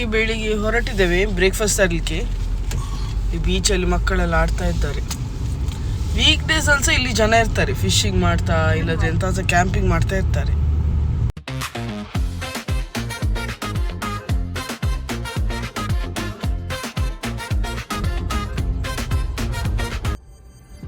ಬೆಳಿಗ್ಗೆ ಬೆಳಿಗ್ಗೆ ಹೊರಟಿದ್ದೇವೆ ಬ್ರೇಕ್ಫಾಸ್ಟ್ ತರಲಿಕ್ಕೆ. ಈ ಬೀಚಲ್ಲಿ ಮಕ್ಕಳೆಲ್ಲ ಆಡ್ತಾ ಇದ್ದಾರೆ. ವೀಕ್ ಡೇಸ್ ಅಲ್ಸ ಇಲ್ಲಿ ಜನ ಇರ್ತಾರೆ ಫಿಶಿಂಗ್ ಮಾಡ್ತಾ ಇಲ್ಲದೆ ಎಂತ ಕ್ಯಾಂಪಿಂಗ್ ಮಾಡ್ತಾ ಇರ್ತಾರೆ.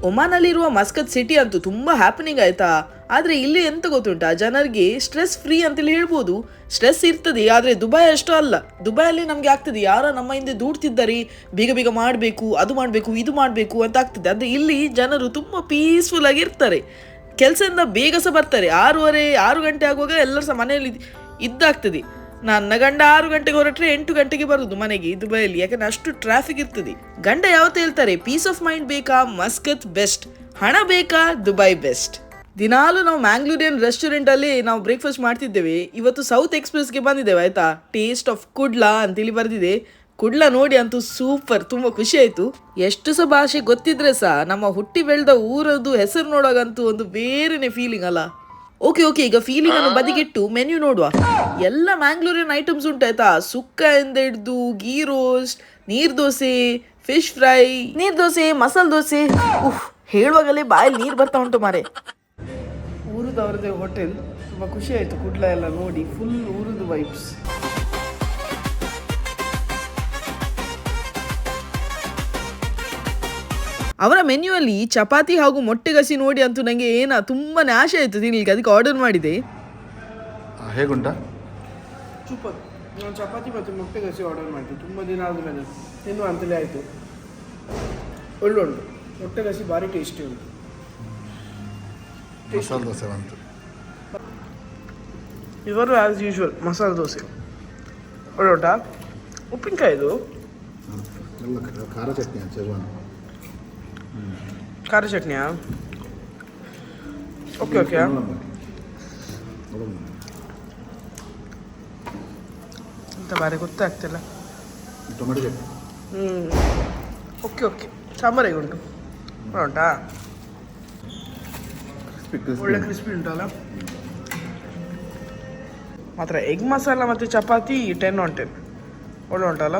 ಒಮಾನಲ್ಲಿರುವ ಮಸ್ಕತ್ ಸಿಟಿ ಅಂತೂ ತುಂಬ ಹ್ಯಾಪನಿಂಗ್ ಆಯ್ತಾ? ಆದರೆ ಇಲ್ಲಿ ಎಂತ ಗೊತ್ತುಂಟಾ? ಜನರಿಗೆ ಸ್ಟ್ರೆಸ್ ಫ್ರೀ ಅಂತೇಳಿ ಹೇಳ್ಬೋದು. ಸ್ಟ್ರೆಸ್ ಇರ್ತದೆ, ಆದರೆ ದುಬೈ ಅಷ್ಟು ಅಲ್ಲ. ದುಬೈಯಲ್ಲಿ ನಮಗೆ ಆಗ್ತದೆ, ಯಾರೋ ನಮ್ಮ ಹಿಂದೆ ದೂಡ್ತಿದ್ದಾರೆ, ಬೇಗ ಬೇಗ ಮಾಡಬೇಕು, ಅದು ಮಾಡಬೇಕು, ಇದು ಮಾಡಬೇಕು ಅಂತ ಆಗ್ತದೆ. ಅಂದರೆ ಇಲ್ಲಿ ಜನರು ತುಂಬ ಪೀಸ್ಫುಲ್ ಇರ್ತಾರೆ ಕೆಲಸದಿಂದ ಬೇಗ ಸಹ ಬರ್ತಾರೆ. ಆರೂವರೆ, ಆರು ಗಂಟೆ ಆಗುವಾಗ ಎಲ್ಲರೂ ಸಹ ಮನೆಯಲ್ಲಿ ಇದ್ದಾಗ್ತದೆ. ನನ್ನ ಗಂಡ ಆರು ಗಂಟೆಗೆ ಹೊರಟ್ರೆ ಎಂಟು ಗಂಟೆಗೆ ಬರೋದು ಮನೆಗೆ, ದುಬೈಯಲ್ಲಿ. ಯಾಕಂದ್ರೆ ಅಷ್ಟು ಟ್ರಾಫಿಕ್ ಇರ್ತದೆ. ಗಂಡ ಯಾವತ್ತು ಹೇಳ್ತಾರೆ ಪೀಸ್ ಆಫ್ ಮೈಂಡ್ ಬೇಕಾ? ಮಸ್ಕತ್ ಬೆಸ್ಟ್ ಹಣ ಬೇಕಾ? ದುಬೈ ಬೆಸ್ಟ್ ದಿನಾಲು ನಾವು ಮ್ಯಾಂಗ್ಳೂರಿಯನ್ ರೆಸ್ಟೋರೆಂಟ್ ಅಲ್ಲಿ ನಾವು ಬ್ರೇಕ್ಫಾಸ್ಟ್ ಮಾಡ್ತಿದ್ದೇವೆ. ಇವತ್ತು ಸೌತ್ ಎಕ್ಸ್ಪ್ರೆಸ್ಗೆ ಬಂದಿದ್ದೇವೆ, ಆಯ್ತಾ? ಟೇಸ್ಟ್ ಆಫ್ ಕುಡ್ಲಾ ಅಂತೇಳಿ ಬರೆದಿದೆ. ಕುಡ್ಲಾ ನೋಡಿ ಅಂತೂ ಸೂಪರ್ ತುಂಬಾ ಖುಷಿ ಆಯ್ತು. ಎಷ್ಟು ಸಹ ಭಾಷೆ ಗೊತ್ತಿದ್ರೆ ಸಹ ನಮ್ಮ ಹುಟ್ಟಿ ಬೆಳೆದ ಊರದ್ದು ಹೆಸರು ನೋಡೋಗಂತೂ ಒಂದು ಬೇರೆನೆ ಫೀಲಿಂಗ್ ಅಲ್ಲ. ಓಕೆ ಓಕೆ ಈಗ ಫೀಲಿಂಗ್ ಅನ್ನು ಬದಿಗಿಟ್ಟು ಮೆನ್ಯೂ ನೋಡುವ. ಎಲ್ಲ ಮ್ಯಾಂಗ್ಳೂರಿಯನ್ ಐಟಮ್ಸ್ ಉಂಟು, ಆಯ್ತಾ? ಸುಕ್ಕ ಎಂದ ಹಿಡ್ದು ಗೀ ರೋಸ್ಟ್ ನೀರ್ ದೋಸೆ ಫಿಶ್ ಫ್ರೈ ನೀರ್ ದೋಸೆ, ಮಸಾಲೆ ದೋಸೆ. ಉಹ್ ಹೇಳುವಾಗಲೇ ಬಾಯಲ್ಲಿ ನೀರು ಬರ್ತಾ ಉಂಟು ಮಾರೆ. ಊರದವ್ರದ್ದೇ ಹೋಟೆಲ್ ತುಂಬ ಖುಷಿ ಆಯಿತು ಕುಡ್ಲ ಎಲ್ಲ ನೋಡಿ ಫುಲ್ ಊರದ್ದು ವೈಬ್ಸ್ ಅವರ ಮೆನ್ಯೂ ಅಲ್ಲಿ ಚಪಾತಿ ಹಾಗೂ ಮೊಟ್ಟೆ ಗಸಿ ನೋಡಿ ಅಂತೂ ನನಗೆ ಏನ ತುಂಬಾ ಆಸೆ ಆಯಿತು ತಿನ್ಲಿಕ್ಕೆ ಅದಕ್ಕೆ ಆರ್ಡರ್ ಮಾಡಿದೆ. ಹೇಗುಂಟಾ? ಸೂಪರ್. ನಾನು ಚಪಾತಿ ಮತ್ತು ಮೊಟ್ಟೆ ಗಸಿ ಆರ್ಡರ್ ಮಾಡಿದೆ ತುಂಬ ದಿನ ಆದಮೇಲೆ ತಿನ್ನುವ ಅಂತಲೇ ಆಯಿತು. ಒಳ್ಳೆ ಮೊಟ್ಟೆಗಸಿ ಮೊಟ್ಟೆ ಗಸಿ ಭಾರಿ ಟೇಸ್ಟಿ ಉಂಟು. ಮಸಾಲೆ ದೋಸೆ ಬಂತು ಇವರು ಆ್ಯಸ್ ಯೂಶ್ವಲ್ ಮಸಾಲೆ ದೋಸೆ ಒಳ್ಳೆ ಉಂಟಾ ಉಪ್ಪಿನಕಾಯಿದು ಎಲ್ಲ ಕ- ಖಾರ ಚಟ್ನಿ ಚೆಜ್ವಾನ್ ಖಾರ ಚಟ್ನಿಯಾ ಓಕೆ ಓಕೆ ಅಂತ ಬಾರಿ ಗೊತ್ತಾಗ್ತಿಲ್ಲ ಟೊಮೆಟೊ ಚಟ್ನಿ ಹ್ಞೂ ಓಕೆ ಓಕೆ ಸಾಂಬಾರು ಹೇಗೆ ಉಂಟು ಒಳ್ಳೆ ಉಂಟಾ ಕ್ರಿಸ್ಪಿ ಒಳ್ಳೆ ಕ್ರಿಸ್ಪಿ ಉಂಟಲ್ಲ? ಮಾತ್ರ ಎಗ್ ಮಸಾಲ ಮತ್ತು ಚಪಾತಿ ಟೆನ್ ಆನ್ ಟೆನ್ ಒಳ್ಳೆ ಉಂಟಲ್ಲ?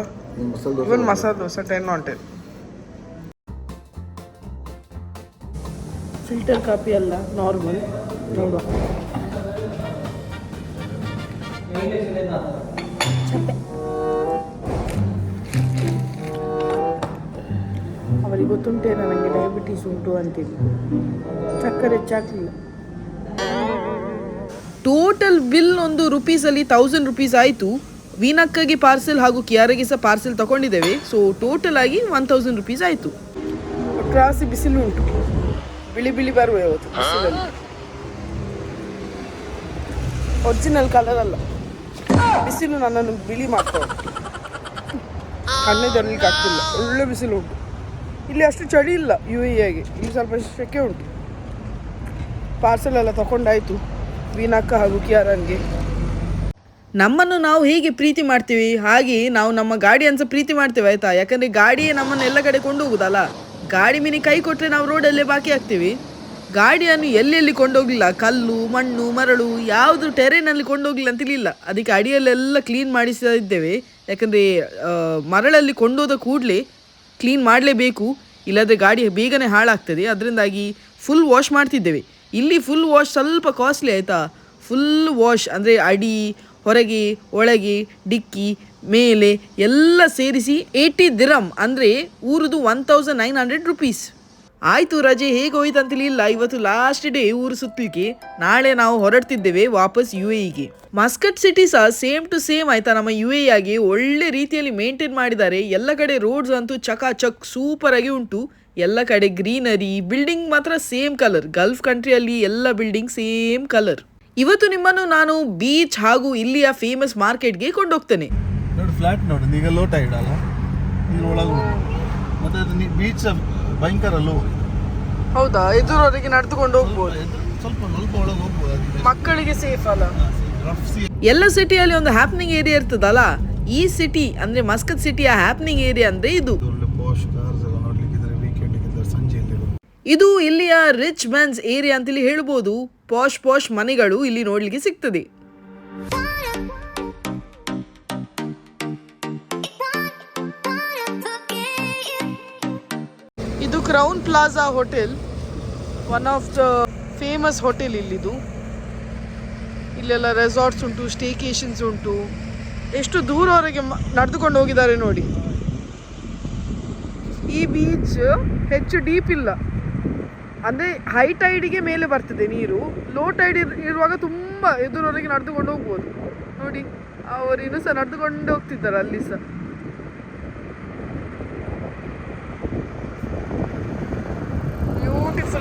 ಮಸಾಲೆ ದೋಸೆ ಇವನ್ masala dosa ten on ten filter coffee ಅಲ್ಲ ನಾರ್ಮಲ್ ನೋಡುವ. ಅವರಿಗೆ ಗೊತ್ತುಂಟೇನ ನನಗೆ ಡಯಾಬಿಟೀಸ್ ಉಂಟು ಅಂತೇಳಿ ಸಕ್ಕರೆ ಹೆಚ್ಚಾಗಲಿಲ್ಲ ಟೋಟಲ್ ಬಿಲ್ ಒಂದು ರುಪೀಸಲ್ಲಿ ತೌಸಂಡ್ ರುಪೀಸ್ ಆಯಿತು. ವೀನಕ್ಕಾಗಿ ಪಾರ್ಸೆಲ್ ಹಾಗೂ ಕಿಯಾರಗೆ ಸಹ ಪಾರ್ಸೆಲ್ ತಗೊಂಡಿದ್ದೇವೆ. ಸೊ ಟೋಟಲ್ ಆಗಿ ಒನ್ ತೌಸಂಡ್ ರುಪೀಸ್ ಆಯಿತು. ಕ್ರಾಸಿ ಬಿಸಿಲು ಉಂಟು. ಬಿಳಿ ಬಿಳಿ ಬರುವ ಇವತ್ತು ಬಿಸಿಲಲ್ಲಿ. ಒರಿಜಿನಲ್ ಕಲರ್ ಅಲ್ಲ. ಬಿಸಿಲು ನನ್ನನ್ನು ಬಿಳಿ ಮಾಡ್ತಾ ಕಣ್ಣು ಆಗ್ತಿಲ್ಲ ಒಳ್ಳೆ ಬಿಸಿಲು ಉಂಟು. ಇಲ್ಲಿ ಅಷ್ಟು ಚಳಿ ಇಲ್ಲ ಯು ಎಗೆ ಇಲ್ಲಿ ಸ್ವಲ್ಪ ಶೆಕೆ ಉಂಟು. ಪಾರ್ಸೆಲ್ ಎಲ್ಲ ತಗೊಂಡಾಯ್ತು ವೀನಾಕ್ಕ ಹಾಗೂ ಕಿಯಾರನ್ಗೆ. ನಮ್ಮನ್ನು ನಾವು ಹೇಗೆ ಪ್ರೀತಿ ಮಾಡ್ತೀವಿ? ಹಾಗೆ ನಾವು ನಮ್ಮ ಗಾಡಿಯನ್ನು ಸಹ ಪ್ರೀತಿ ಮಾಡ್ತೇವೆ, ಆಯ್ತಾ? ಯಾಕಂದ್ರೆ ಗಾಡಿಯೇ ನಮ್ಮನ್ನು ಎಲ್ಲ ಕಡೆ ಕೊಂಡು ಹೋಗುದಲ್ಲ ಗಾಡಿ ಮಿನಿ ಕೈ ಕೊಟ್ಟರೆ ನಾವು ರೋಡಲ್ಲೇ ಬಾಕಿ ಆಗ್ತೀವಿ ಗಾಡಿಯನ್ನು ಎಲ್ಲೆಲ್ಲಿ ಕೊಂಡೋಗ್ಲಿಲ್ಲ? ಕಲ್ಲು, ಮಣ್ಣು, ಮರಳು, ಯಾವುದು ಟೆರೇನಲ್ಲಿ ಕೊಂಡೋಗ್ಲಿಲ್ಲ ಅಂತೇಳಿಲ್ಲ ಅದಕ್ಕೆ ಅಡಿಯಲ್ಲೆಲ್ಲ ಕ್ಲೀನ್ ಮಾಡಿಸ್ತಾ ಇದ್ದೇವೆ. ಯಾಕಂದರೆ ಮರಳಲ್ಲಿ ಕೊಂಡೋದ ಕೂಡಲೇ ಕ್ಲೀನ್ ಮಾಡಲೇಬೇಕು. ಇಲ್ಲದ್ರೆ ಗಾಡಿ ಬೇಗನೆ ಹಾಳಾಗ್ತದೆ. ಅದರಿಂದಾಗಿ ಫುಲ್ ವಾಶ್ ಮಾಡ್ತಿದ್ದೇವೆ. ಇಲ್ಲಿ ಫುಲ್ ವಾಶ್ ಸ್ವಲ್ಪ ಕಾಸ್ಟ್ಲಿ ಆಯಿತಾ? ಫುಲ್ ವಾಶ್ ಅಂದರೆ ಅಡಿ, ಹೊರಗೆ, ಒಳಗೆ, ಡಿಕ್ಕಿ, ಮೇಲೆ ಎಲ್ಲ ಸೇರಿಸಿ ಏಯ್ಟಿ ದಿರಮ್ ಅಂದರೆ ಊರದು one thousand nine hundred rupees ಆಯಿತು ರಜೆ ಹೇಗೆ ಹೋಯ್ತು ಅಂತೇಳಿ ಇಲ್ಲ, ಇವತ್ತು ಲಾಸ್ಟ್ ಡೇ ಊರು ಸುತ್ತಲಿಕ್ಕೆ. ನಾಳೆ ನಾವು ಹೊರಡ್ತಿದ್ದೇವೆ ವಾಪಸ್ ಯು ಎಗೆ ಮಸ್ಕಟ್ ಸಿಟಿ ಸಹ ಸೇಮ್ ಟು ಸೇಮ್ ಆಯ್ತಾ? ನಮ್ಮ ಯು ಎ ಆಗಿ ಒಳ್ಳೆ ರೀತಿಯಲ್ಲಿ ಮೇಂಟೈನ್ ಮಾಡಿದ್ದಾರೆ. ಎಲ್ಲ ಕಡೆ ರೋಡ್ಸ್ ಅಂತೂ ಚಕ ಚಕ್ ಸೂಪರ್ ಆಗಿ ಉಂಟು. ಎಲ್ಲ ಕಡೆ ಗ್ರೀನರಿ ಬಿಲ್ಡಿಂಗ್ ಮಾತ್ರ ಸೇಮ್ ಕಲರ್ ಗಲ್ಫ್ ಕಂಟ್ರಿಯಲ್ಲಿ ಎಲ್ಲ ಬಿಲ್ಡಿಂಗ್ ಸೇಮ್ ಕಲರ್ ಇವತ್ತು ನಿಮ್ಮನ್ನು ನಾನು ಬೀಚ್ ಹಾಗೂ ಇಲ್ಲಿಯ ಫೇಮಸ್ ಮಾರ್ಕೆಟ್ಗೆ ಕೊಂಡೋಗ್ತೇನೆ. ನೋಡಿ ಫ್ಲಾಟ್ ನೋಡಿ. ಈಗ ಲೋಟ ಇಡಲ್ಲ ಒಳಗೆ ಬೀಚ್ ಭಯಂಕರ ಲೋ ಹೌದಾ ಎದುರವರೆಗೆ ನಡೆದುಕೊಂಡು ಹೋಗ್ಬೋದು. ಸ್ವಲ್ಪ ಸ್ವಲ್ಪ ಒಳಗೆ ಹೋಗ್ಬೋದು ಮಕ್ಕಳಿಗೆ ಸೇಫ್ ಅಲ್ಲ. ಎಲ್ಲ ಸಿಟಿಯಲ್ಲಿ ಒಂದು ಹ್ಯಾಪ್ನಿಂಗ್ ಏರಿಯಾ ಇರ್ತದಲ್ಲ ಈ ಸಿಟಿ ಅಂದ್ರೆ ಮಸ್ಕತ್ ಸಿಟಿಯ ಹ್ಯಾಪ್ನಿಂಗ್ ಏರಿಯಾ ಅಂದ್ರೆ ಇದು. ಇದು ಇಲ್ಲಿಯ ರಿಚ್ ಮ್ಯಾನ್ಸ್ ಏರಿಯಾ ಅಂತೇಳಿ ಹೇಳ್ಬೋದು. ಪಾಶ್ ಪಾಶ್ ಮನೆಗಳು ಇಲ್ಲಿ ನೋಡ್ಲಿಕ್ಕೆ ಸಿಗ್ತದೆ. Crowne Plaza hotel one of the famous hotel ಇಲ್ಲಿದು. ಇಲ್ಲೆಲ್ಲ ರೆಸಾರ್ಟ್ಸ್ ಉಂಟು ಸ್ಟೇಕೇಶನ್ಸ್ ಉಂಟು. ಎಷ್ಟು ದೂರವರೆಗೆ ನಡೆದುಕೊಂಡು ಹೋಗಿದ್ದಾರೆ ನೋಡಿ. ಈ ಬೀಚ್ ಹೆಚ್ಚು ಡೀಪ್ ಇಲ್ಲ. ಅಂದರೆ ಹೈ ಟೈಡಿಗೆ ಮೇಲೆ ಬರ್ತದೆ ನೀರು. ಲೋ ಟೈಡ್ ಇರುವಾಗ ತುಂಬ ಎದುರವರೆಗೆ ನಡೆದುಕೊಂಡು ಹೋಗ್ಬೋದು. ನೋಡಿ ಅವರು ಇನ್ನೂ ಸಹ ನಡೆದುಕೊಂಡು ಹೋಗ್ತಿದ್ದಾರೆ ಅಲ್ಲಿ ಸಹ.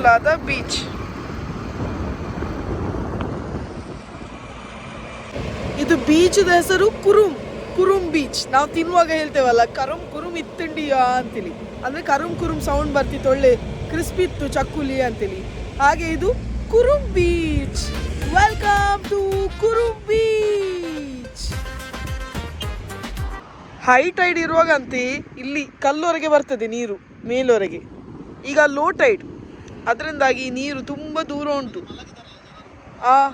ಬ್ಯೂಟಿಫುಲ್ ಆದ ಬೀಚ್ ಇದು ಬೀಚದ ಹೆಸರು ಕುರುಮ್ ಕುರುಮ್ ಬೀಚ್ ನಾವು ತಿನ್ನುವಾಗ ಹೇಳ್ತೇವಲ್ಲ, ಕರುಮ್ ಕುರುಮ್ ಇತ್ತುಂಡಿಯಾ ಅಂತೇಳಿ ಅಂದ್ರೆ ಕರುಮ್ ಕುರುಮ್ ಸೌಂಡ್ ಬರ್ತಿತ್ತು, ಒಳ್ಳೆ ಕ್ರಿಸ್ಪಿ ಇತ್ತು, ಚಕ್ಕುಲಿ ಅಂತೇಳಿ ಹಾಗೆ ಇದು Qurum beach welcome to Qurum beach high tide ಇರುವಾಗಂತೆ, ಇಲ್ಲಿ ಕಲ್ಲುವರೆಗೆ ಬರ್ತದೆ ನೀರು ಮೇಲುವರೆಗೆ ಈಗ ಲೋ ಟೈಡ್ ಅದರಿಂದಾಗಿ ನೀರು ತುಂಬ ದೂರ ಉಂಟು. ಆ,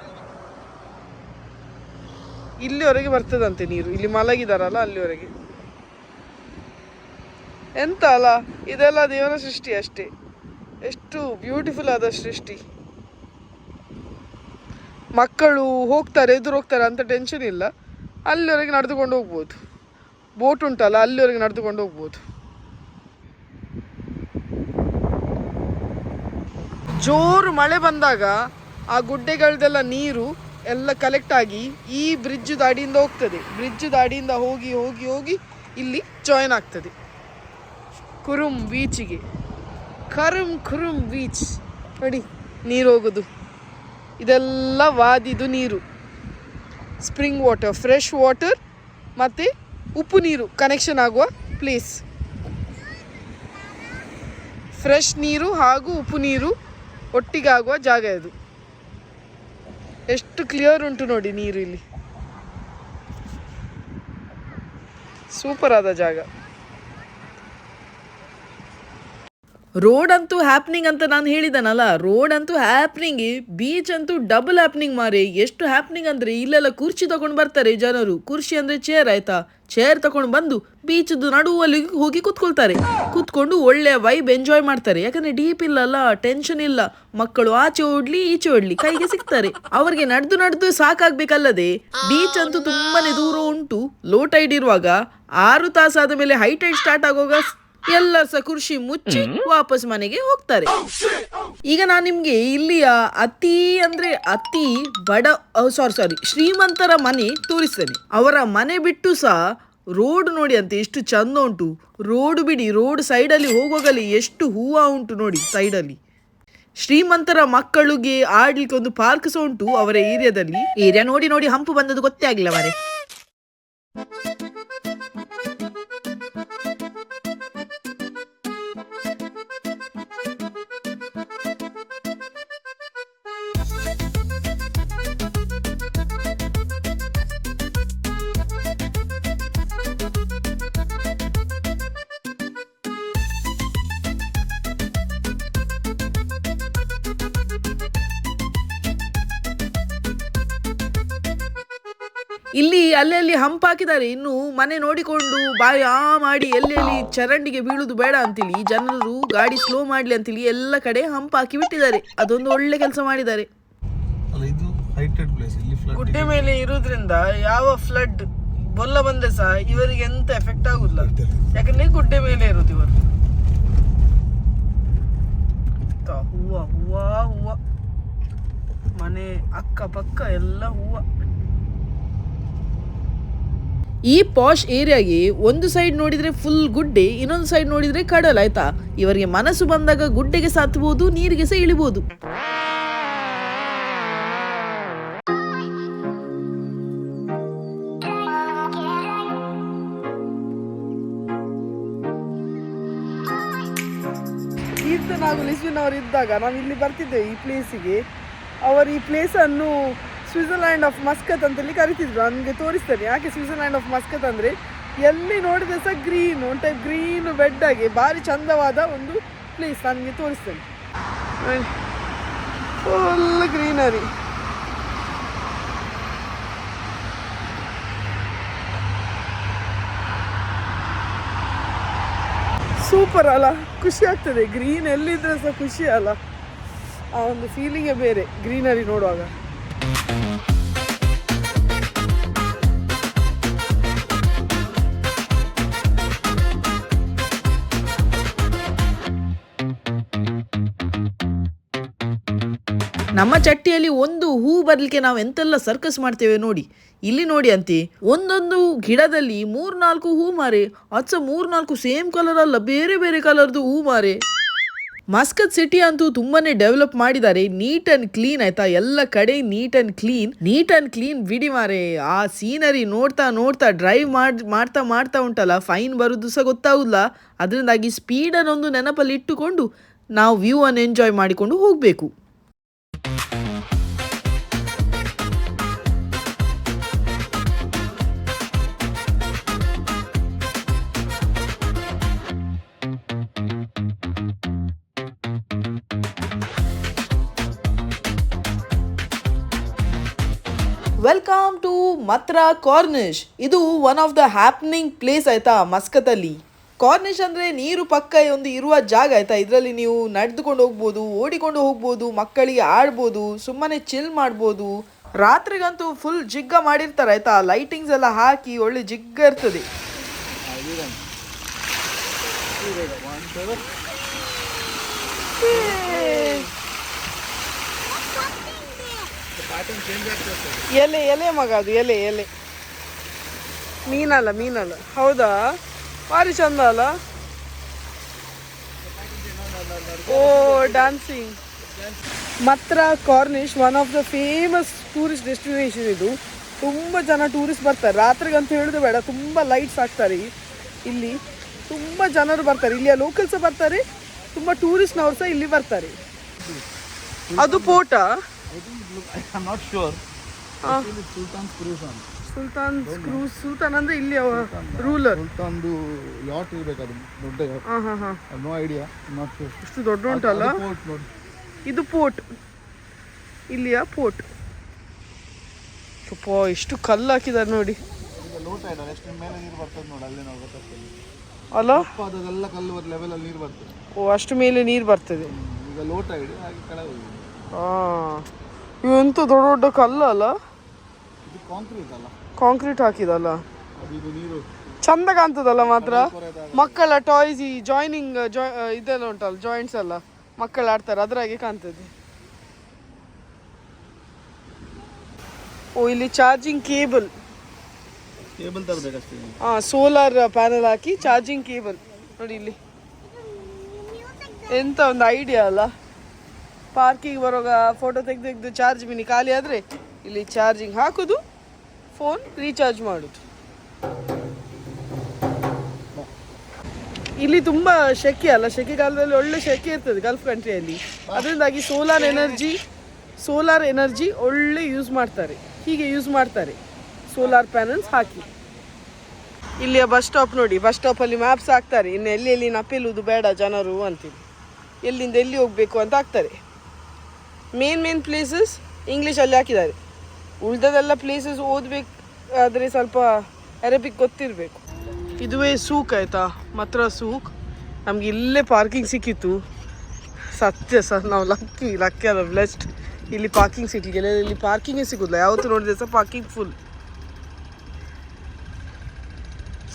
ಇಲ್ಲಿವರೆಗೆ ಬರ್ತದಂತೆ ನೀರು. ಇಲ್ಲಿ ಮಲಗಿದಾರಲ್ಲ ಅಲ್ಲಿವರೆಗೆ. ಎಂತ ಅಲ್ಲ, ಇದೆಲ್ಲ ದೇವರ ಸೃಷ್ಟಿ ಅಷ್ಟೇ. ಎಷ್ಟು ಬ್ಯೂಟಿಫುಲ್ ಆದ ಸೃಷ್ಟಿ. ಮಕ್ಕಳು ಹೋಗ್ತಾರೆ ಎದುರು ಹೋಗ್ತಾರೆ ಅಂತ ಟೆನ್ಷನ್ ಇಲ್ಲ. ಅಲ್ಲಿವರೆಗೆ ನಡೆದುಕೊಂಡು ಹೋಗ್ಬೋದು. ಬೋಟ್ ಉಂಟಲ್ಲ, ಅಲ್ಲಿವರೆಗೆ ನಡೆದುಕೊಂಡು ಹೋಗ್ಬೋದು. ಜೋರು ಮಳೆ ಬಂದಾಗ ಆ ಗುಡ್ಡೆಗಳದೆಲ್ಲ ನೀರು ಎಲ್ಲ ಕಲೆಕ್ಟ್ ಆಗಿ ಈ ಬ್ರಿಡ್ಜ್ ದಾಡಿಯಿಂದ ಹೋಗ್ತದೆ. ಬ್ರಿಡ್ಜ್ ದಾಡಿಯಿಂದ ಹೋಗಿ ಹೋಗಿ ಹೋಗಿ ಇಲ್ಲಿ ಜಾಯಿನ್ ಆಗ್ತದೆ. ಕುರುಮ್ ಬೀಚಿಗೆ ಕರುಮ್, ಕುರುಮ್ ಬೀಚ್ ನೋಡಿ, ನೀರು ಹೋಗೋದು. ಇದೆಲ್ಲ ವಾದಿದು ನೀರು. ಸ್ಪ್ರಿಂಗ್ ವಾಟರ್ ಫ್ರೆಶ್ ವಾಟರ್ ಮತ್ತು ಉಪ್ಪು ನೀರು ಕನೆಕ್ಷನ್ ಆಗುವ ಪ್ಲೇಸ್ ಫ್ರೆಶ್ ನೀರು ಹಾಗೂ ಉಪ್ಪು ನೀರು ಒಟ್ಟಿಗೆ ಆಗುವ ಜಾಗ ಇದು. ಎಷ್ಟು ಕ್ಲಿಯರ್ ಉಂಟು ನೋಡಿ ನೀರು ಇಲ್ಲಿ. ಸೂಪರ್ ಆದ ಜಾಗ. ರೋಡ್ ಅಂತೂ ಹ್ಯಾಪ್ನಿಂಗ್ ಅಂತ ನಾನು ಹೇಳಿದನಲ್ಲ? ರೋಡ್ ಅಂತೂ ಹ್ಯಾಪ್ನಿಂಗ್ ಬೀಚ್ ಅಂತೂ ಡಬಲ್ ಹ್ಯಾಪ್ನಿಂಗ್ ಮಾರಿ. ಎಷ್ಟು ಹ್ಯಾಪ್ನಿಂಗ್ ಅಂದ್ರೆ ಇಲ್ಲೆಲ್ಲ ಕುರ್ಚಿ ತಗೊಂಡು ಬರ್ತಾರೆ ಜನರು. ಕುರ್ಚಿ ಅಂದ್ರೆ ಚೇರ್ ಆಯ್ತಾ? ಚೇರ್ ತಗೊಂಡು ಬಂದು ಬೀಚದ್ದು ನಡುವಲ್ಲಿ ಹೋಗಿ ಕೂತ್ಕೊಳ್ತಾರೆ. ಕೂತ್ಕೊಂಡು ಒಳ್ಳೆಯ ವೈಬ್ ಎಂಜಾಯ್ ಮಾಡ್ತಾರೆ. ಯಾಕಂದ್ರೆ ಡೀಪ್ ಇಲ್ಲಲ್ಲ ಟೆನ್ಷನ್ ಇಲ್ಲ. ಮಕ್ಕಳು ಆಚೆ ಓಡ್ಲಿ, ಈಚೆ ಓಡ್ಲಿ, ಕೈಗೆ ಸಿಗ್ತಾರೆ. ಅವ್ರಿಗೆ ನಡೆದು ನಡೆದು ಸಾಕಾಗ್ಬೇಕಲ್ಲದೆ? ಬೀಚ್ ಅಂತೂ ತುಂಬಾನೇ ದೂರ ಉಂಟು. ಲೋ ಟೈಡ್ ಇರುವಾಗ. ಆರು ತಾಸಾದ ಮೇಲೆ ಹೈ ಟೈಡ್ ಸ್ಟಾರ್ಟ್ ಆಗುವಾಗ ಎಲ್ಲ ಸಹ ಕೃಷಿ ಮುಚ್ಚಿ ವಾಪಸ್ ಮನೆಗೆ ಹೋಗ್ತಾರೆ. ಈಗ ನಾನು ನಿಮ್ಗೆ ಇಲ್ಲಿಯ ಅತಿ ಅಂದ್ರೆ ಅತಿ ಬಡ ಸಾರಿ ಸಾರಿ ಶ್ರೀಮಂತರ ಮನೆ ತೋರಿಸ್ತೇನೆ. ಅವರ ಮನೆ ಬಿಟ್ಟು ಸಹ ರೋಡ್ ನೋಡಿ ಅಂತ ಎಷ್ಟು ಚಂದ ಉಂಟು. ರೋಡ್ ಬಿಡಿ ರೋಡ್ ಸೈಡಲ್ಲಿ ಹೋಗುವಾಗಲಿ ಎಷ್ಟು ಹೂವ ಉಂಟು ನೋಡಿ ಸೈಡಲ್ಲಿ ಶ್ರೀಮಂತರ ಮಕ್ಕಳಿಗೆ ಆಡ್ಲಿಕ್ಕೆ ಒಂದು ಪಾರ್ಕ್ ಸಹ ಉಂಟು ಅವರ ಏರಿಯಾದಲ್ಲಿ. ಏರಿಯಾ ನೋಡಿ ನೋಡಿ ಹಂಪು ಬಂದದ್ದು ಗೊತ್ತೇ ಆಗಿಲ್ಲ ಮರೆ. ಅಲ್ಲಲ್ಲಿ ಹಂಪ್ ಹಾಕಿದ್ದಾರೆ. ಇನ್ನು ಮನೆ ನೋಡಿಕೊಂಡು ಬಾಯಿ ಆ ಮಾಡಿ ಎಲ್ಲೆಲ್ಲಿ ಚರಂಡಿಗೆ ಬೀಳುದು ಬೇಡ ಅಂತೇಳಿ ಜನರು ಗಾಡಿ ಸ್ಲೋ ಮಾಡ್ಲಿ ಅಂತೇಳಿ ಎಲ್ಲ ಕಡೆ ಹಂಪ್ ಹಾಕಿ ಬಿಟ್ಟಿದ್ದಾರೆ. ಅದೊಂದು ಒಳ್ಳೆ ಕೆಲಸ ಮಾಡಿದ್ದಾರೆ. ಗುಡ್ಡೆ ಮೇಲೆ ಇರೋದ್ರಿಂದ ಯಾವ ಫ್ಲಡ್ ಬೊಲ್ಲ ಬಂದ್ರೆ ಸಹ ಇವರಿಗೆ ಎಂತ ಎಫೆಕ್ಟ್ ಆಗುದಿಲ್ಲ. ಯಾಕಂದ್ರೆ ಗುಡ್ಡೆ ಮೇಲೆ ಇರುದು ಇವರು. ತ- ಹೂವ ಹೂವ ಹೂವ. ಮನೆ ಅಕ್ಕ ಪಕ್ಕ ಎಲ್ಲ ಹೂವ. ಈ ಪಾಶ್ ಏರಿಯಾಗೆ ಒಂದು ಸೈಡ್ ನೋಡಿದ್ರೆ ಫುಲ್ ಗುಡ್ಡೆ, ಇನ್ನೊಂದು ಸೈಡ್ ನೋಡಿದರೆ ಕಡಲ, ಆಯ್ತಾ? ಇವರಿಗೆ ಮನಸ್ಸು ಬಂದಾಗ ಗುಡ್ಡೆಗೆ ಸಾತ್ಬೋದು, ನೀರಿಗೆ ಸಹ ಇಳಿಬಹುದು ಕೀರ್ತನ್ ಹಾಗೂ ಲಿಸ್ವಿನ್ ಅವರು ಇದ್ದಾಗ ನಾವು ಇಲ್ಲಿ ಬರ್ತಿದ್ದೇವೆ ಈ ಪ್ಲೇಸಿಗೆ ಅವರು ಈ ಪ್ಲೇಸನ್ನು ಸ್ವಿಟ್ಜರ್ಲ್ಯಾಂಡ್ ಆಫ್ ಮಸ್ಕತ್ ಅಂತೇಳಿ ಕರಿತಿದ್ರು. ನನಗೆ ತೋರಿಸ್ತೇನೆ. ಯಾಕೆ ಸ್ವಿಟ್ಜರ್ಲ್ಯಾಂಡ್ ಆಫ್ ಮಸ್ಕತ್ ಅಂದರೆ ಎಲ್ಲಿ ನೋಡಿದ್ರೆ ಸಹ ಗ್ರೀನ್ ಒಂದು ಟೈಪ್ ಗ್ರೀನ್ ಬೆಡ್ ಆಗಿ, ಭಾರಿ ಚಂದವಾದ ಒಂದು ಪ್ಲೇಸ್ ನನಗೆ ತೋರಿಸ್ತೇನೆ. ಫುಲ್ ಗ್ರೀನರಿ ಸೂಪರ್ ಅಲ್ಲ, ಖುಷಿ ಆಗ್ತದೆ. ಗ್ರೀನ್ ಎಲ್ಲಿದ್ರೆ ಸಹ ಖುಷಿ ಅಲ್ಲ. ಆ ಒಂದು ಫೀಲಿಂಗೇ ಬೇರೆ ಗ್ರೀನರಿ ನೋಡುವಾಗ. ನಮ್ಮ ಚಟ್ಟಿಯಲ್ಲಿ ಒಂದು ಹೂ ಬರಲಿಕ್ಕೆ ನಾವು ಎಂತೆಲ್ಲ ಸರ್ಕಸ್ ಮಾಡ್ತೇವೆ ನೋಡಿ. ಇಲ್ಲಿ ನೋಡಿ ಅಂತೆ, ಒಂದೊಂದು ಗಿಡದಲ್ಲಿ ಮೂರ್ನಾಲ್ಕು ಹೂ ಮಾರೆ. ಅಚ್ಚ ಮೂರ್ನಾಲ್ಕು ಸೇಮ್ ಕಲರ್ ಅಲ್ಲ, ಬೇರೆ ಬೇರೆ ಕಲರ್ದು ಹೂ ಮಾರೆ. ಮಸ್ಕತ್ ಸಿಟಿ ಅಂತೂ ತುಂಬಾನೇ ಡೆವಲಪ್ ಮಾಡಿದ್ದಾರೆ. ನೀಟ್ ಅಂಡ್ ಕ್ಲೀನ್ ಆಯ್ತಾ? ಎಲ್ಲ ಕಡೆ neat and clean neat and clean ಬಿಡಿ ಮಾರೆ. ಆ ಸೀನರಿ ನೋಡ್ತಾ ನೋಡ್ತಾ ಡ್ರೈವ್ ಮಾಡ್, ಮಾಡ್ತಾ ಮಾಡ್ತಾ ಉಂಟಲ್ಲ? ಫೈನ್ ಬರೋದು ಸಹ ಗೊತ್ತಾಗುದಿಲ್ಲ. ಅದರಿಂದಾಗಿ ಸ್ಪೀಡನ್ನೊಂದು ನೆನಪಲ್ಲಿ ಇಟ್ಟುಕೊಂಡು ನಾವು ವ್ಯೂ ಅನ್ನು ಎಂಜಾಯ್ ಮಾಡಿಕೊಂಡು ಹೋಗಬೇಕು. ವೆಲ್ಕಮ್ ಟು ಮತ್ರ ಕಾರ್ನಿಶ್ ಇದು one of the happening place ಆಯಿತಾ ಮಸ್ಕತಲ್ಲಿ ಕಾರ್ನಿಶ್ ಅಂದರೆ ನೀರು ಪಕ್ಕ ಒಂದು ಇರುವ ಜಾಗ ಆಯಿತಾ, ಇದರಲ್ಲಿ ನೀವು ನಡೆದುಕೊಂಡು ಹೋಗ್ಬೋದು, ಓಡಿಕೊಂಡು ಹೋಗ್ಬೋದು ಮಕ್ಕಳಿಗೆ ಆಡ್ಬೋದು, ಸುಮ್ಮನೆ ಚಿಲ್ ಮಾಡ್ಬೋದು. ರಾತ್ರಿಗಂತೂ ಫುಲ್ ಜಿಗ್ಗ ಮಾಡಿರ್ತಾರೆ ಆಯಿತಾ ಲೈಟಿಂಗ್ಸ್ ಎಲ್ಲ ಹಾಕಿ ಒಳ್ಳೆ ಜಿಗ್ಗ ಇರ್ತದೆ. ಎಲೆ ಎಲೆ ಮಗ ಅದು, ಎಲೆ ಎಲೆ. ಮೀನಲ್ಲ ಮೀನಲ್ಲ. ಹೌದಾ? ಭಾರಿ ಚಂದ ಅಲ್ಲ? ಓ ಡ್ಯಾನ್ಸಿಂಗ್ ಮಾತ್ರ corniche one of the famous tourist destination ಇದು. ತುಂಬ ಜನ ಟೂರಿಸ್ಟ್ ಬರ್ತಾರೆ. ರಾತ್ರಿಗೆ ಅಂತ ಹೇಳಿದ್ರೆ ಬೇಡ, ತುಂಬ ಲೈಟ್ಸ್ ಹಾಕ್ತಾರೆ ಇಲ್ಲಿ. ತುಂಬ ಜನರು ಬರ್ತಾರೆ. ಇಲ್ಲಿಯ ಲೋಕಲ್ಸ್ ಬರ್ತಾರೆ. ತುಂಬ ಟೂರಿಸ್ಟ್ನವ್ರು ಸಹ ಇಲ್ಲಿ ಬರ್ತಾರೆ. ಅದು ಪೋಟಾ ಐ ಆಮ್ ನಾಟ್ ಶೋರ್ ಹಾ. ಸುಲ್ತಾನ್ ಕ್ರೂಸ್ ಅಂತ ಸುಲ್ತಾನ್ ಕ್ರೂಸ್ ಸುಲ್ತಾನ್ ಅಂದ್ರೆ ಇಲ್ಲಿ ರೂಲರ್ ಸುಲ್ತಾನ್ದು ಯಾಟ್ ಇರ್ಬೇಕು ದೊಡ್ಡ ಯಾಟ್ ಹಾ ಹಾ ಹಾ. ನೋ ಐಡಿಯಾ ನಾಟ್ ಶೂರ್ ಇಷ್ಟು ದೊಡ್ಡ ಉಂಟಲ್ಲ ಪೋರ್ಟ್ ನೋಡಿ. ಇದು ಪೋರ್ಟ್ ಇಲ್ಲಿಯ ಪೋರ್ಟ್ ಸ್ವಲ್ಪ ಇಷ್ಟು ಕಲ್ಲು ಹಾಕಿದ್ದಾರೆ ನೋಡಿ. ಲೋಟ ಟೈಡ್ ಎಷ್ಟು ಮೇಲೆ ನೀರು ಬರ್ತದೆ ನೋಡಿ ಅಲ್ಲೇ ನಾವು ಗೊತ್ತಾಗ್ತದೆ. ಅಲ್ಲ ಅದೆಲ್ಲ ಕಲ್ಲು ಲೆವೆಲ್ ಅಲ್ಲಿ ನೀರು ಬರ್ತದೆ. ಓ ಅಷ್ಟು ಮೇಲೆ ನೀರು ಬರ್ತದೆ. ಈಗ ಲೋಟ ಐಡಿ ಹಾಗೆ ಕೆಳಗೆ ಇವಂತೂ ದೊಡ್ಡ ದೊಡ್ಡ ಕಲ್ಲು ಅಲ್ಲ? ಕಾಂಕ್ರೀಟ್ ಹಾಕಿದಲ್ಲ? ಚಂದ ಕಾಣ್ತದಲ್ಲ ಮಾತ್ರ? ಮಕ್ಕಳ ಟಾಯ್ಸ್ ಈ ಜಾಯ್ನಿಂಗ್ ಇದೆಲ್ಲ ಉಂಟಲ್ಲ ಜಾಯಿಂಟ್ಸ್ ಎಲ್ಲ? ಮಕ್ಕಳು ಆಡ್ತಾರೆ ಅದ್ರಾಗೆ ಕಾಣ್ತದೆ. ಓ ಇಲ್ಲಿ ಚಾರ್ಜಿಂಗ್ ಕೇಬಲ್ ಹಾಂ ಸೋಲಾರ್ ಪ್ಯಾನಲ್ ಹಾಕಿ ಚಾರ್ಜಿಂಗ್ ಕೇಬಲ್ ನೋಡಿ ಇಲ್ಲಿ. ಎಂತ ಒಂದು ಐಡಿಯಾ ಅಲ್ಲ? ಪಾರ್ಕಿಗೆ ಬರುವಾಗ ಫೋಟೋ ತೆಗೆದು ತೆಗೆದು ಚಾರ್ಜ್ ಮಿನಿ ಖಾಲಿ ಆದರೆ ಇಲ್ಲಿ ಚಾರ್ಜಿಂಗ್ ಹಾಕೋದು ಫೋನ್ ರೀಚಾರ್ಜ್ ಮಾಡೋದು. ಇಲ್ಲಿ ತುಂಬ ಶೆಕೆ ಅಲ್ಲ ಶೆಕೆಗಾಲದಲ್ಲಿ ಒಳ್ಳೆ ಶೆಕೆ ಇರ್ತದೆ ಗಲ್ಫ್ ಕಂಟ್ರಿಯಲ್ಲಿ ಅದರಿಂದಾಗಿ ಸೋಲಾರ್ ಎನರ್ಜಿ ಸೋಲಾರ್ ಎನರ್ಜಿ ಒಳ್ಳೆ ಯೂಸ್ ಮಾಡ್ತಾರೆ, ಹೀಗೆ ಯೂಸ್ ಮಾಡ್ತಾರೆ ಸೋಲಾರ್ ಪ್ಯಾನಲ್ಸ್ ಹಾಕಿ. ಇಲ್ಲಿಯ ಬಸ್ ಸ್ಟಾಪ್ ನೋಡಿ ಬಸ್ ಸ್ಟಾಪಲ್ಲಿ ಮ್ಯಾಪ್ಸ್ ಹಾಕ್ತಾರೆ, ಇನ್ನು ಎಲ್ಲಿ ಎಲ್ಲಿ ನಪಿಲುವುದು ಬೇಡ ಜನರು ಅಂತೇಳಿ ಎಲ್ಲಿಂದ ಎಲ್ಲಿ ಹೋಗಬೇಕು ಅಂತ ಹಾಕ್ತಾರೆ. ಮೇನ್ ಮೇನ್ ಪ್ಲೇಸಸ್ ಇಂಗ್ಲೀಷಲ್ಲಿ ಹಾಕಿದ್ದಾರೆ. ಉಳಿದದೆಲ್ಲ ಪ್ಲೇಸಸ್ ಓದಬೇಕು, ಆದರೆ ಸ್ವಲ್ಪ ಅರೇಬಿಕ್ ಗೊತ್ತಿರಬೇಕು. ಇದುವೇ ಸೂಕ್ ಆಯಿತಾ? ಮಾತ್ರ ಸೂಕ್. ನಮ್ಗೆ ಇಲ್ಲೇ ಪಾರ್ಕಿಂಗ್ ಸಿಕ್ಕಿತ್ತು. ಸತ್ಯ ಸರ್, ನಾವು ಲಕ್ಕಿ ಲಕ್ಕಿ ಅಲ್ಲ ಬ್ಲೆಸ್ಟ್ ಇಲ್ಲಿ ಪಾರ್ಕಿಂಗ್ ಸಿಗ್ಲಿಕ್ಕೆ ಇಲ್ಲಿ ಪಾರ್ಕಿಂಗೇ ಸಿಗೋದಿಲ್ಲ. ಯಾವತ್ತು ನೋಡಿದ್ರೆ ಸಹ ಪಾರ್ಕಿಂಗ್ ಫುಲ್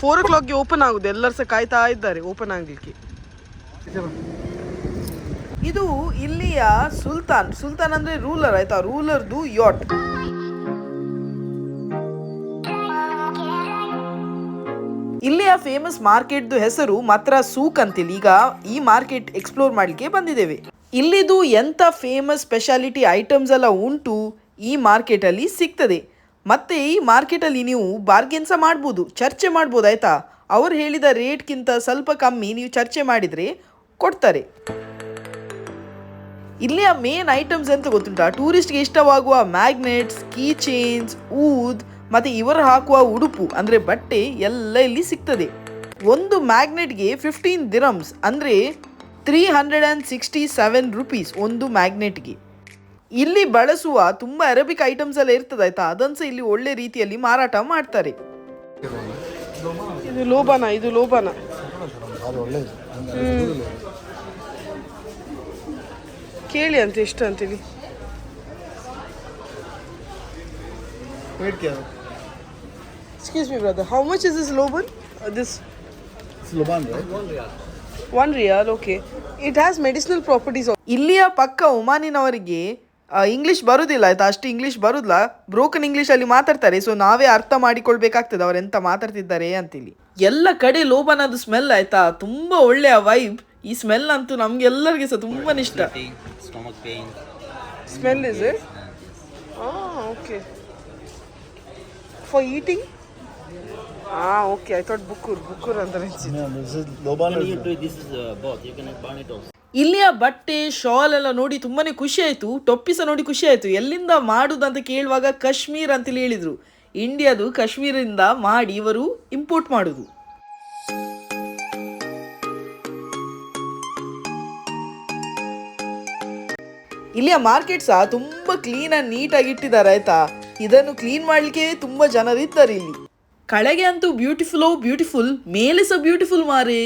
ಫೋರ್ ಓ ಕ್ಲಾಕ್ಗೆ ಓಪನ್ ಆಗುದು. ಎಲ್ಲರೂ ಸಹ ಕಾಯ್ತಾ ಇದ್ದಾರೆ ಓಪನ್ ಆಗಲಿಕ್ಕೆ. ಇದು ಇಲ್ಲಿಯ ಸುಲ್ತಾನ್. ಸುಲ್ತಾನ್ ಅಂದ್ರೆ ರೂಲರ್ ಆಯ್ತಾ? ರೂಲರ್ದು ಯಾಟ್. ಇಲ್ಲಿಯ ಫೇಮಸ್ ಮಾರ್ಕೆಟ್ದು ಹೆಸರು ಮಾತ್ರ ಸೂಕ್ ಅಂತಿಲ್ಲ. ಈಗ ಈ ಮಾರ್ಕೆಟ್ ಎಕ್ಸ್ಪ್ಲೋರ್ ಮಾಡಲಿಕ್ಕೆ ಬಂದಿದ್ದೇವೆ. ಇಲ್ಲಿದು ಎಂಥ ಫೇಮಸ್ ಸ್ಪೆಷಾಲಿಟಿ ಐಟಮ್ಸ್ ಎಲ್ಲ ಉಂಟು ಈ ಮಾರ್ಕೆಟಲ್ಲಿ ಸಿಗ್ತದೆ. ಮತ್ತೆ ಈ ಮಾರ್ಕೆಟಲ್ಲಿ ನೀವು ಬಾರ್ಗೇನ್ಸ ಸಹ ಮಾಡ್ಬೋದು. ಚರ್ಚೆ ಮಾಡ್ಬೋದು ಆಯಿತಾ? ಅವ್ರು ಹೇಳಿದ ರೇಟ್ಗಿಂತ ಸ್ವಲ್ಪ ಕಮ್ಮಿ ನೀವು ಚರ್ಚೆ ಮಾಡಿದರೆ ಕೊಡ್ತಾರೆ. ಇಲ್ಲಿಯ ಮೇನ್ ಐಟಮ್ಸ್ ಅಂತ ಗೊತ್ತುಂಟಾ? ಟೂರಿಸ್ಟ್ಗೆ ಇಷ್ಟವಾಗುವ ಮ್ಯಾಗ್ನೆಟ್ಸ್ ಕೀ ಚೇನ್ಸ್ ಊದ್ ಮತ್ತು ಇವರು ಹಾಕುವ ಉಡುಪು ಅಂದರೆ ಬಟ್ಟೆ ಎಲ್ಲ ಇಲ್ಲಿ ಸಿಗ್ತದೆ. ಒಂದು ಮ್ಯಾಗ್ನೆಟ್ಗೆ ಫಿಫ್ಟೀನ್ ದಿರಮ್ಸ್ ಅಂದರೆ three hundred and sixty seven rupees ಒಂದು ಮ್ಯಾಗ್ನೆಟ್ಗೆ ಇಲ್ಲಿ ಬಳಸುವ ತುಂಬ ಅರೇಬಿಕ್ ಐಟಮ್ಸ್ ಎಲ್ಲ ಇರ್ತದೆ ಆಯ್ತಾ? ಅದನ್ನು ಸಹ ಇಲ್ಲಿ ಒಳ್ಳೆ ರೀತಿಯಲ್ಲಿ ಮಾರಾಟ ಮಾಡ್ತಾರೆ. ಇದು ಲೋಬಾನ ಇದು ಲೋಬಾನ. ಕೇಳಿ ಅಂತ ಎಷ್ಟು ಅಂತೇಳಿ excuse me brother how much is this ಲೋಬನ್ this one riyal okay it has medicinal properties ಇಲ್ಲಿಯ ಪಕ್ಕ ಒಮಾನಿನವರಿಗೆ ಇಂಗ್ಲೀಷ್ ಬರುದಿಲ್ಲ ಆಯ್ತಾ? ಅಷ್ಟು ಇಂಗ್ಲೀಷ್ ಬರುದಿಲ್ಲ. ಬ್ರೋಕನ್ ಅಲ್ಲಿ ಮಾತಾಡ್ತಾರೆ. ಸೊ ನಾವೇ ಅರ್ಥ ಮಾಡಿಕೊಳ್ಬೇಕಾಗ್ತದೆ. ಅವರು ಎಂತ ಮಾತಾಡ್ತಿದ್ದಾರೆ ಅಂತೇಳಿ ಎಲ್ಲ ಕಡೆ ಲೋಬನ್ ಅದು ಸ್ಮೆಲ್ ಆಯ್ತಾ? ತುಂಬ ಒಳ್ಳೆಯ ವೈಬ್ ಈ ಸ್ಮೆಲ್ ಅಂತೂ ನಮ್ಗೆಲ್ಲರಿಗೆ ಸಹ ತುಂಬಾ ಇಷ್ಟ. Smell is okay for eating ಆ ಓಕೆ ಐ ಥಾಟ್ ಬುಕ್ಕುರ್ ಬುಕ್ಕುರ್ ಅಂತ ಇಲ್ಲಿಯ ಬಟ್ಟೆ ಶಾಲ್ ಎಲ್ಲ ನೋಡಿ ತುಂಬಾನೇ ಖುಷಿ ಆಯಿತು. ಟೊಪ್ಪಿ ನೋಡಿ ಖುಷಿ ಆಯಿತು. ಎಲ್ಲಿಂದ ಮಾಡುದು ಅಂತ ಕೇಳುವಾಗ ಕಾಶ್ಮೀರ್ ಅಂತ ಹೇಳಿದ್ರು. ಇಂಡಿಯಾದು ಕಾಶ್ಮೀರಿಂದ ಮಾಡಿ ಇವರು ಇಂಪೋರ್ಟ್ ಮಾಡುದು. ಇಲ್ಲಿಯ ಮಾರ್ಕೆಟ್ ಸಹ ತುಂಬ ಕ್ಲೀನ್ ಅಂಡ್ ನೀಟಾಗಿ ಇಟ್ಟಿದ್ದಾರೆ, ಆಯ್ತಾ? ಇದನ್ನು ಕ್ಲೀನ್ ಮಾಡ್ಲಿಕ್ಕೆ ತುಂಬ ಜನರಿದ್ದಾರೆ ಇಲ್ಲಿ. ಕಳೆಗೆ ಅಂತೂ ಬ್ಯೂಟಿಫುಲ್ ಬ್ಯೂಟಿಫುಲ್ ಮೇಲೆ ಸಹ ಬ್ಯೂಟಿಫುಲ್ ಮಾರೆ.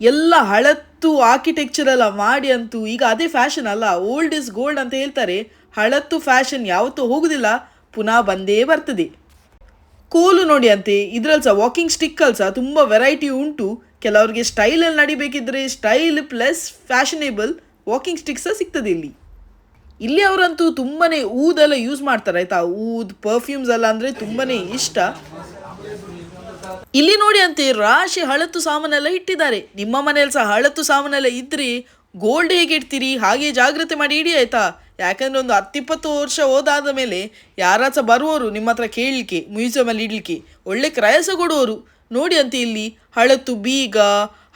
ಎಲ್ಲ ಹಳತ್ತು ಆರ್ಕಿಟೆಕ್ಚರ್ ಎಲ್ಲ ಮಾಡಿ ಅಂತೂ, ಈಗ ಅದೇ ಫ್ಯಾಷನ್ ಅಲ್ಲ ಓಲ್ಡ್ ಇಸ್ ಗೋಲ್ಡ್ ಅಂತ ಹೇಳ್ತಾರೆ. ಹಳತ್ತು ಫ್ಯಾಷನ್ ಯಾವತ್ತೂ ಹೋಗುದಿಲ್ಲ, ಪುನಃ ಬಂದೇ ಬರ್ತದೆ. ಕೋಲು ನೋಡಿ ಅಂತೆ, ಇದ್ರಲ್ಲಿ ಸಹ ವಾಕಿಂಗ್ ಸ್ಟಿಕ್ಕಲ್ಲಿ ಸಹ ತುಂಬ ವೆರೈಟಿ ಉಂಟು. ಕೆಲವರಿಗೆ ಸ್ಟೈಲಲ್ಲಿ ನಡಿಬೇಕಿದ್ರೆ style plus fashionable walking stick ಸಹ ಸಿಗ್ತದೆ ಇಲ್ಲಿ. ಇಲ್ಲಿ ಅವರಂತೂ ತುಂಬಾ ಊದೆಲ್ಲ ಯೂಸ್ ಮಾಡ್ತಾರೆ, ಆಯ್ತಾ? ಊದ್ ಪರ್ಫ್ಯೂಮ್ಸ್ ಎಲ್ಲ ಅಂದರೆ ತುಂಬಾನೇ ಇಷ್ಟ. ಇಲ್ಲಿ ನೋಡಿ ಅಂತೆ, ರಾಶಿ ಹಳತ್ತು ಸಾಮಾನೆಲ್ಲ ಇಟ್ಟಿದ್ದಾರೆ. ನಿಮ್ಮ ಮನೇಲಿ ಸಹ ಹಳತ್ತು ಸಾಮಾನೆಲ್ಲ ಇದ್ರಿ ಗೋಲ್ಡ್ ಹೇಗೆ ಇಡ್ತೀರಿ, ಹಾಗೆ ಜಾಗ್ರತೆ ಮಾಡಿ ಇಡಿ, ಆಯ್ತಾ? ಯಾಕಂದ್ರೆ ಒಂದು ಹತ್ತಿಪ್ಪತ್ತು ವರ್ಷ ಹೋದಾದ ಮೇಲೆ ಯಾರ ಸಹ ಬರುವವರು ನಿಮ್ಮ ಹತ್ರ ಕೇಳಲಿಕ್ಕೆ ಮ್ಯೂಸಿಯಮಲ್ಲಿ ಇಡ್ಲಿಕ್ಕೆ, ಒಳ್ಳೆ ಕ್ರಯಸ ಕೊಡುವರು ನೋಡಿ ಅಂತ ಇಲ್ಲಿ ಹಳತು ಬೀಗ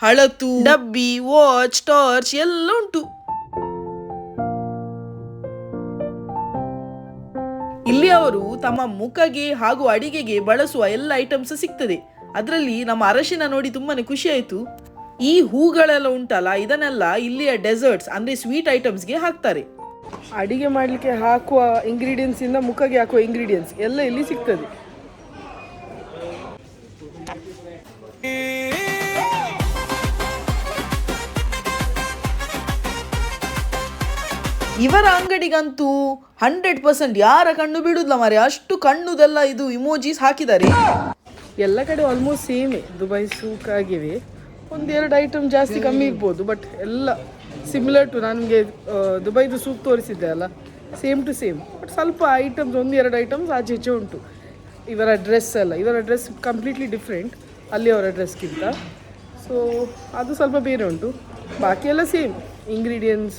ಹಳತು ಡಬ್ಬಿ ವಾಚ್ ಟಾರ್ಚ್ ಎಲ್ಲ ಉಂಟು. ಇಲ್ಲಿ ಅವರು ತಮ್ಮ ಮುಖಗೆ ಹಾಗೂ ಅಡಿಗೆಗೆ ಬಳಸುವ ಎಲ್ಲ ಐಟಮ್ಸ್ ಸಿಗ್ತದೆ. ಅದರಲ್ಲಿ ನಮ್ಮ ಅರಶಿನ ನೋಡಿ ತುಂಬಾನೇ ಖುಷಿ ಆಯ್ತು. ಈ ಹೂಗಳೆಲ್ಲ ಉಂಟಲ್ಲ ಇದನ್ನೆಲ್ಲ ಇಲ್ಲಿಯ ಡೆಸರ್ಟ್ಸ್ ಅಂದ್ರೆ ಸ್ವೀಟ್ ಐಟಮ್ಸ್ಗೆ ಹಾಕ್ತಾರೆ. ಅಡಿಗೆ ಮಾಡಲಿಕ್ಕೆ ಹಾಕುವ ಇಂಗ್ರೀಡಿಯೆಂಟ್ಸ್ ಇಂದ ಮುಖಗೆ ಹಾಕುವ ಇಂಗ್ರೀಡಿಯೆಂಟ್ಸ್ ಎಲ್ಲ ಇಲ್ಲಿ ಸಿಗ್ತದೆ. ಇವರ ಅಂಗಡಿಗಂತೂ ಹಂಡ್ರೆಡ್ ಪರ್ಸೆಂಟ್ ಯಾರ ಕಣ್ಣು ಬಿಡುದಿಲ್ಲ ಮಾರೆ ಅಷ್ಟು ಕಣ್ಣುದೆಲ್ಲ ಇದು ಇಮೋಜಿಸ್ ಹಾಕಿದ್ದಾರೆ. ಎಲ್ಲ ಕಡೆ ಆಲ್ಮೋಸ್ಟ್ ಸೇಮ್ ದುಬೈ ಸೂಕ್ ಆಗಿವೆ. ಒಂದೆರಡು ಐಟಮ್ ಜಾಸ್ತಿ ಕಮ್ಮಿ ಇರ್ಬೋದು ಬಟ್ ಎಲ್ಲ ಸಿಮಿಲರ್ ಟು ನನಗೆ ದುಬೈದು ಸೂಪ್ ತೋರಿಸಿದ್ದೆ ಅಲ್ಲ. ಸೇಮ್ ಟು ಸೇಮ್ ಬಟ್ ಸ್ವಲ್ಪ ಐಟಮ್ಸ್ ಒಂದೆರಡು ಐಟಮ್ಸ್ ಆಚೆ ಈಚೆ ಉಂಟು. ಇವರ ಡ್ರೆಸ್ ಎಲ್ಲ. ಇವರ ಡ್ರೆಸ್ ಕಂಪ್ಲೀಟ್ಲಿ ಡಿಫ್ರೆಂಟ್ ಅಲ್ಲಿ ಅವರ ಡ್ರೆಸ್ಗಿಂತ ಸೊ ಅದು ಸ್ವಲ್ಪ ಬೇರೆ ಉಂಟು. ಬಾಕಿ ಎಲ್ಲ ಸೇಮ್ ಇಂಗ್ರೀಡಿಯೆಂಟ್ಸ್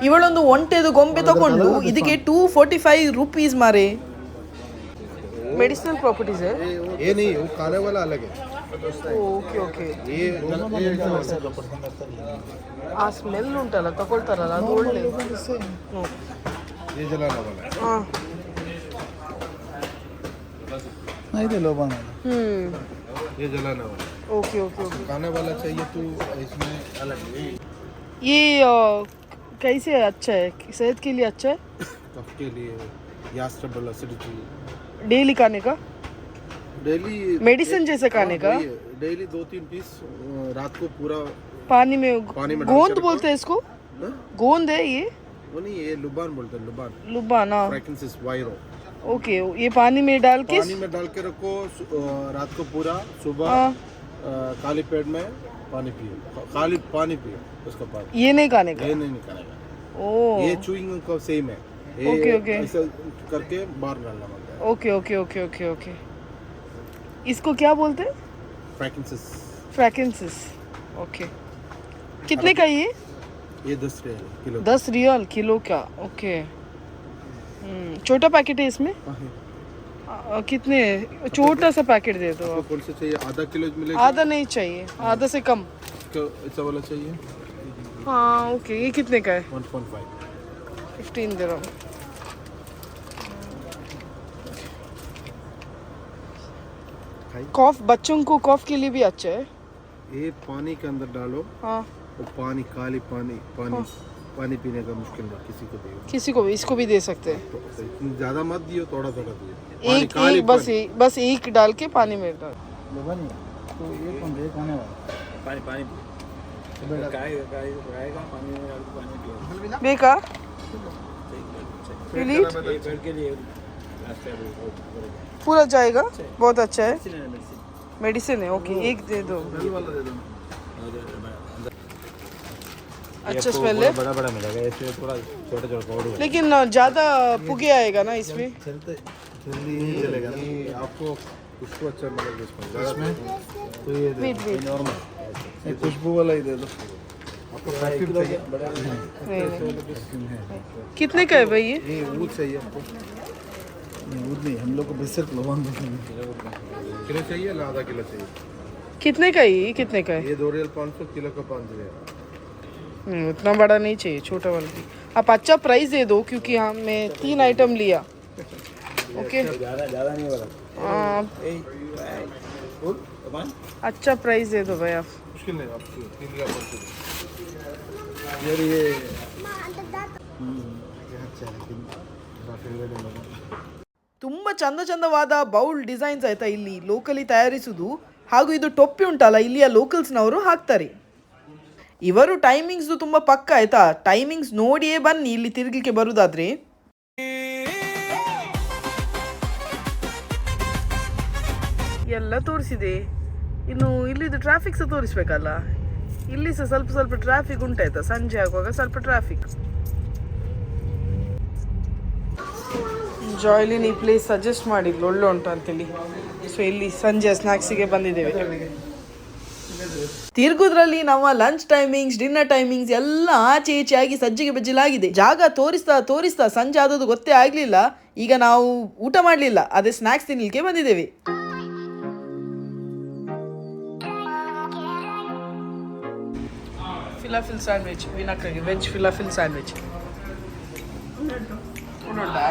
ಇವಳೊಂದು ಒಂಟೆದು ಗೊಂಬೆ ತಗೊಂಡು ಇದಕ್ಕೆ ಟೂ ಫೋರ್ಟಿ ಫೈವ್ ರುಪೀಸ್ ಮಾರೆ मेडिसिनल प्रॉपर्टीज है ये नहीं वो खाने वाला अलग है ಓಕೆ ಓಕೆ ये ಆ ಸ್ಮೆಲ್ ಉಂಟಲ್ಲ ತಗೊಳ್ತಾರಲ್ಲ ಅದು ಒಳ್ಳೆ ಹ್ಮ್. ये जलाने वाला है ಹಾ. ಇದೆ ಲೋಬಾನ್ ಹ್ಮ್ ये जलाने वाला है ओके ओके ओके खाने वाला चाहिए तो इसमें अलग है ये अ, कैसे अच्छा है? सेहत के लिए अच्छा है? कफ के लिए गैस ट्रबल एसिडिटी डेली खाने का? डेली मेडिसिन जैसे खाने का? डेली दो तीन पीस रात को पूरा पानी में पानी में गोंद बोलते हैं इसको? हाँ? गोंद है ये? वो नहीं ये लुबान बोलते हैं लुबान। लुबाना फ्रैकेंसिस वायरो। ओके ये पानी में डाल के पानी में डाल के रखो रात को पूरा सुबह हाँ। खाली पेट में पानी पियो। खाली पानी पियो उसका बाद। ये नहीं खाने का? ये नहीं निकालेगा ओ ये चूइंग का सेम है। Okay, okay. ऐसा करके बाहर डालना पड़ता है। Okay okay okay okay okay इसको क्या बोलते हैं? फ्रैकेंसिस फ्रैकेंसिस ओके कितने का ये? ये दस रियल किलो दस रियल किलो का। ओके हम्म, छोटा पैकेट है इसमें? हाँ, है। कितने? छोटा सा पैकेट दे दो आपको कौन सा चाहिए? आधा किलो मिलेगा? आधा नहीं चाहिए। आधा से कम। इसका ऐसा वाला चाहिए? हाँ ओके ये कितने का है? 1.5 फिफ्टीन दिरम कॉफ बच्चों को कॉफ के लिए भी अच्छा है। ये पानी के अंदर डालो। हाँ। वो पानी काली पानी पानी हाँ। पानी पीने का मुश्किल है किसी को भी। किसी को भी इसको भी दे सकते हैं। तो इतनी ज़्यादा मत दियो थोड़ा थोड़ा दियो। एक एक बस एक बस एक डाल के पानी में डाल। तो ये कौन वाला पानी पानी। Really? पूरा जाएगा बहुत अच्छा है मेडिसिन है ओके एक दे दो वाला दे दो अच्छा स्मेल है बड़ा बड़ा मिलेगा ऐसे थोड़ा छोटे छोटे पाउडर लेकिन ज़्यादा पुगे आएगा ना इसमें चलते जल्दी चलेगा आपको उसको अच्छा मिलेगा इसमें तो खुशबू वाला ही दे दो कितने का है भाई ये वो चाहिए आपको नहीं नहीं हम लोग को बस सिर्फ़ लवन किलो चाहिए आधा किलो चाहिए कितने का ये कितने का है ये दो रियल पाँच सौ किलो का पाँच हम्म, उतना बड़ा नहीं चाहिए छोटा वाला आप अच्छा प्राइस दे दो क्योंकि हमने तीन आइटम लिया ओके ज़्यादा ज़्यादा नहीं वाला अच्छा प्राइस दे दो भाई आप मुश्किल नहीं आपको तीन किलो पाँच सौ यार ये अच्छा है मेरा फेवरेट है लोगों ತುಂಬ ಚಂದ ಚಂದವಾದ ಬೌಲ್ ಡಿಸೈನ್ಸ್ ಆಯ್ತಾ ಇಲ್ಲಿ ಲೋಕಲಿ ತಯಾರಿಸುವುದು ಹಾಗೂ ಇದು ಟೊಪ್ಪಿ ಉಂಟಲ್ಲ ಇಲ್ಲಿಯ ಲೋಕಲ್ಸ್ನವರು ಹಾಕ್ತಾರೆ ಇವರು ಟೈಮಿಂಗ್ಸ್ದು ತುಂಬ ಪಕ್ಕ ಆಯ್ತಾ ಟೈಮಿಂಗ್ಸ್ ನೋಡಿಯೇ ಬನ್ನಿ ಇಲ್ಲಿ ತಿರುಗಲಿಕ್ಕೆ ಬರುದಾದ್ರೆ ಎಲ್ಲ ತೋರಿಸಿದೆ ಇನ್ನು ಇಲ್ಲಿದು ಟ್ರಾಫಿಕ್ ಸಹ ತೋರಿಸ್ಬೇಕಲ್ಲ? ಇಲ್ಲಿ ಸಹ ಸ್ವಲ್ಪ ಸ್ವಲ್ಪ ಟ್ರಾಫಿಕ್ ಉಂಟಾಯ್ತಾ? ಸಂಜೆ ಆಗುವಾಗ ಸ್ವಲ್ಪ ಟ್ರಾಫಿಕ್ ಜಾಯ್ಲಿನ್ ಈ ಪ್ಲೇಸ್ ಸಜೆಸ್ಟ್ ಮಾಡಿದ್ಲು, ಒಳ್ಳೆ ಉಂಟು ಅಂತೇಳಿ. ಸೊ ಇಲ್ಲಿ ಸಂಜೆ ಸ್ನಾಕ್ಸಿಗೆ ಬಂದಿದ್ದೇವೆ ತಿರುಗುದ್ರಲ್ಲಿ ನಮ್ಮ ಲಂಚ್ ಟೈಮಿಂಗ್ಸ್ ಡಿನ್ನರ್ ಟೈಮಿಂಗ್ಸ್ ಎಲ್ಲ ಆಚೆ ಈಚೆ ಆಗಿ ಸಜ್ಜಿಗೆ ಬಜ್ಜಿಲಾಗಿದೆ. ಜಾಗ ತೋರಿಸ್ತಾ ತೋರಿಸ್ತಾ ಸಂಜೆ ಆದದ್ದು ಗೊತ್ತೇ ಆಗ್ಲಿಲ್ಲ. ಈಗ ನಾವು ಊಟ ಮಾಡಲಿಲ್ಲ, ಅದೇ ಸ್ನಾಕ್ಸ್ ತಿನ್ಲಿಕ್ಕೆ ಬಂದಿದ್ದೇವೆ. ఫిలాఫిల్ శాండ్విచ్ వీనక్కకి వెజ్ ఫిలాఫిల్ శాండ్విచ్ ఉన్నట్టు. ఉన్నట్టా